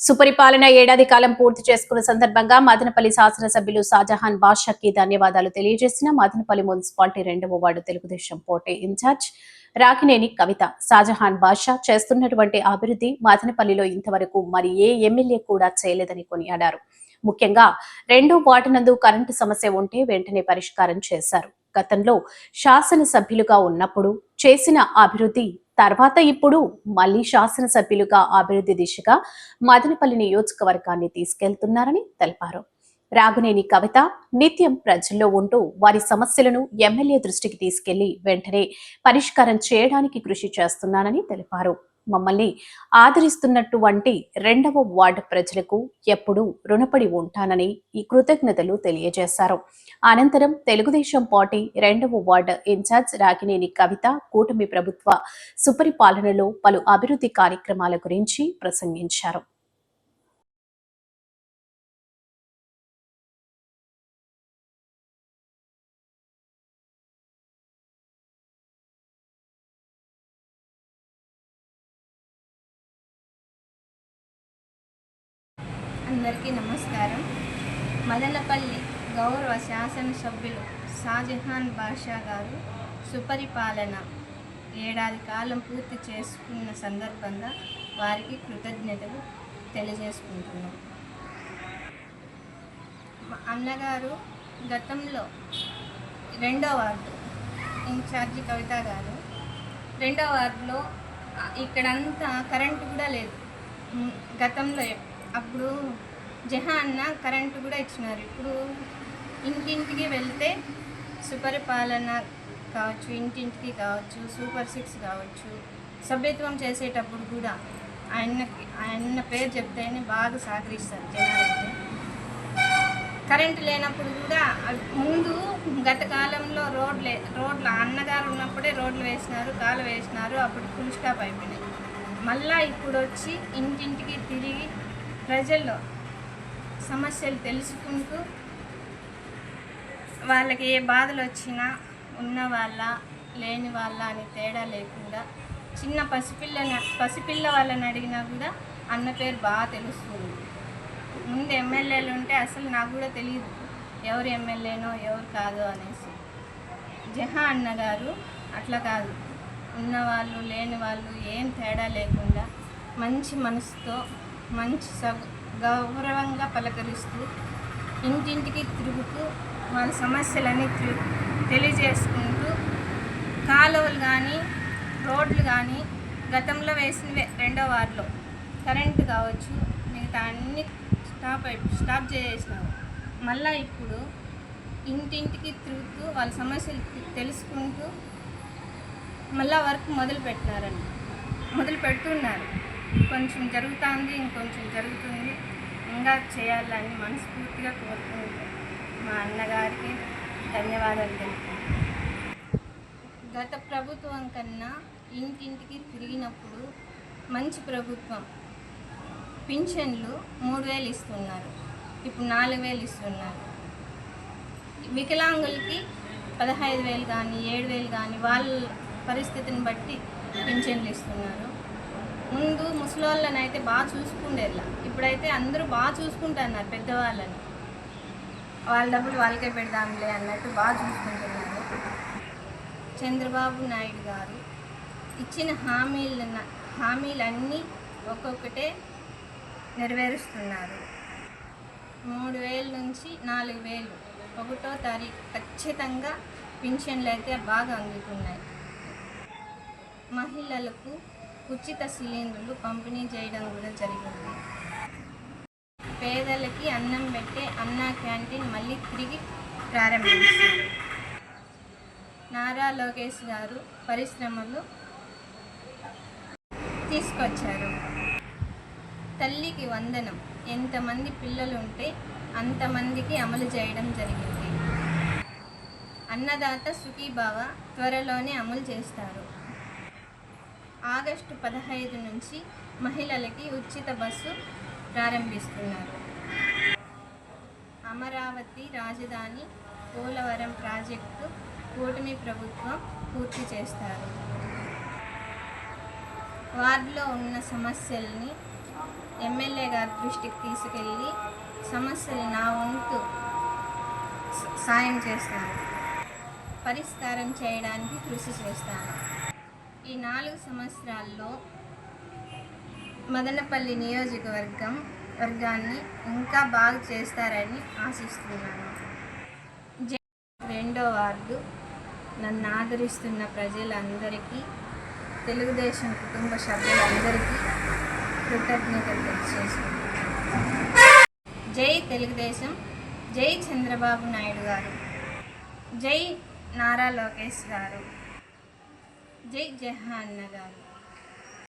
సుపరిపాలన ఏడాది కాలం పూర్తి చేసుకున్న సందర్భంగా మదనపల్లి శాసనసభ్యులు షాజహాన్ బాషాకి ధన్యవాదాలు తెలియజేసిన మదనపల్లి మున్సిపాలిటీ రెండవ వార్డు తెలుగుదేశం పోటీ ఇన్ఛార్జ్ రాకినేని కవిత. షాజహాన్ బాషా చేస్తున్నటువంటి అభివృద్ధి మదనపల్లిలో ఇంతవరకు మరి ఏ ఎమ్మెల్యే కూడా చేయలేదని కొనియాడారు. ముఖ్యంగా రెండో వార్డు నందు కరెంటు సమస్య ఉంటే వెంటనే పరిష్కారం చేశారు. గతంలో శాసనసభ్యులుగా ఉన్నప్పుడు చేసిన అభివృద్ధి తర్వాత ఇప్పుడు మళ్ళీ శాసనసభ్యులుగా అభివృద్ధి దిశగా మదనపల్లి నియోజకవర్గాన్ని తీసుకెళ్తున్నారని తెలిపారు. రాగునేని కవిత నిత్యం ప్రజల్లో ఉంటూ వారి సమస్యలను ఎమ్మెల్యే దృష్టికి తీసుకెళ్ళి వెంటనే పరిష్కారం చేయడానికి కృషి చేస్తున్నానని తెలిపారు. మమ్మల్ని ఆదరిస్తున్నటువంటి రెండవ వార్డు ప్రజలకు ఎప్పుడూ రుణపడి ఉంటానని ఈ కృతజ్ఞతలు తెలియజేశారు. అనంతరం తెలుగుదేశం పార్టీ రెండవ వార్డు ఇన్ఛార్జ్ రాగినేని కవిత కూటమి ప్రభుత్వ సుపరిపాలనలో పలు అభివృద్ధి కార్యక్రమాల గురించి ప్రసంగించారు. అందరికీ నమస్కారం. మదనపల్లి గౌరవ శాసనసభ్యులు షాజహాన్ బాషా గారు సుపరిపాలన ఏడాది కాలం పూర్తి చేసుకున్న సందర్భంగా వారికి కృతజ్ఞతలు తెలియజేసుకుంటున్నాం. మా అన్నగారు గతంలో రెండో వార్డు ఇన్ఛార్జి కవిత గారు రెండో వార్డులో ఇక్కడంతా కరెంటు కూడా లేదు. గతంలో అప్పుడు జహా అన్న కరెంటు కూడా ఇచ్చినారు. ఇప్పుడు ఇంటింటికి వెళ్తే సుపరిపాలన కావచ్చు ఇంటింటికి కావచ్చు సూపర్ సిక్స్ కావచ్చు సభ్యత్వం చేసేటప్పుడు కూడా ఆయనకి ఆయన పేరు చెప్తేనే బాగా సహకరిస్తారు జనాలైతే కరెంటు లేనప్పుడు కూడా ముందు గత కాలంలో రోడ్లే రోడ్లు అన్నగారు ఉన్నప్పుడే రోడ్లు వేసినారు కాలు వేసినారు అప్పుడు ఫుల్ స్టాప్ అయిపోయినాయి. మళ్ళా ఇప్పుడు వచ్చి ఇంటింటికి తిరిగి ప్రజల్లో సమస్యలు తెలుసుకుంటూ వాళ్ళకి ఏ బాధలు వచ్చినా ఉన్న వాళ్ళ లేని వాళ్ళ అని తేడా లేకుండా చిన్న పసిపిల్లని పసిపిల్ల వాళ్ళని అడిగినా కూడా అన్న పేరు బాగా తెలుస్తుంది. ముందు ఎమ్మెల్యేలు ఉంటే అసలు నాకు కూడా తెలియదు ఎవరు ఎమ్మెల్యేనో ఎవరు కాదో అనేసి. జహా అన్నగారు అట్లా కాదు. ఉన్నవాళ్ళు లేని వాళ్ళు ఏం తేడా లేకుండా మంచి మనసుతో మంచి గౌరవంగా పలకరిస్తూ ఇంటింటికి తిరుగుతూ వాళ్ళ సమస్యలన్నీ తెలియజేసుకుంటూ కాలువలు కానీ రోడ్లు కానీ గతంలో వేసిన రెండో వార్డులో. కరెంటు కావచ్చు మిగతా అన్ని స్టాప్ అయి స్టాప్ చేసేసినారు మళ్ళీ ఇప్పుడు ఇంటింటికి తిరుగుతూ వాళ్ళ సమస్యలు తెలుసుకుంటూ మళ్ళా వర్క్ మొదలు పెట్టినారండి మొదలు పెడుతున్నారు కొంచెం జరుగుతుంది ఇంకొంచెం జరుగుతుంది. ఇంకా చేయాలని మనస్ఫూర్తిగా కోరుకుంటాను మా అన్నగారికి ధన్యవాదాలు తెలుపు గత ప్రభుత్వం కన్నా ఇంటింటికి తిరిగినప్పుడు మంచి ప్రభుత్వం. పింఛన్లు మూడు వేలు ఇస్తున్నారు. ఇప్పుడు నాలుగు వేలు ఇస్తున్నారు. వికలాంగులకి పదహైదు వేలు కానీ ఏడు వేలు కానీ వాళ్ళ పరిస్థితిని బట్టి పింఛన్లు ఇస్తున్నారు. ముందు ముసలోళ్ళని అయితే బాగా చూసుకుండేలా ఇప్పుడైతే అందరూ బాగా చూసుకుంటున్నారు పెద్దవాళ్ళని. వాళ్ళ డబ్బులు వాళ్ళకే పెడదాంలే అన్నట్టు బాగా చూసుకుంటున్నారు. చంద్రబాబు నాయుడు గారు ఇచ్చిన హామీల హామీలన్నీ ఒక్కొక్కటే నెరవేరుస్తున్నారు. మూడు వేల నుంచి నాలుగు వేలు ఒకటో తారీఖు ఖచ్చితంగా పింఛన్లు అయితే బాగా అందుతున్నాయి. మహిళలకు ఉచిత సిలిండర్లు పంపిణీ చేయడం కూడా జరిగింది. పేదలకి అన్నం పెట్టే అన్నా క్యాంటీన్ మళ్ళీ తిరిగి ప్రారంభించారు. నారా లోకేష్ గారు పరిశ్రమలు తీసుకొచ్చారు. తల్లికి వందనం. ఎంతమంది పిల్లలు ఉంటే అంతమందికి అమలు చేయడం జరిగింది. అన్నదాత సుఖీభావ త్వరలోనే అమలు చేస్తారు. ఆగస్టు పదహైదు నుంచి మహిళలకి ఉచిత బస్సు ప్రారంభిస్తున్నారు. అమరావతి రాజధాని పోలవరం ప్రాజెక్టు కూటమి ప్రభుత్వం పూర్తి చేస్తారు. వార్డులో ఉన్న సమస్యల్ని ఎమ్మెల్యే గారి దృష్టికి తీసుకెళ్ళి సమస్యలు నా వంతు సాయం చేస్తాను పరిష్కారం చేయడానికి కృషి చేస్తాను ఈ నాలుగు సంవత్సరాల్లో మదనపల్లి నియోజకవర్గం వర్గాన్ని ఇంకా బాగు చేస్తారని ఆశిస్తున్నాను. జై రెండో వార్డు నన్ను ఆదరిస్తున్న ప్రజలందరికీ తెలుగుదేశం కుటుంబ సభ్యులందరికీ కృతజ్ఞతలు తెలియజేసుకుంటున్నాను జై తెలుగుదేశం జై చంద్రబాబు నాయుడు గారు జై నారా లోకేష్ గారు. జై జహాన్న గారు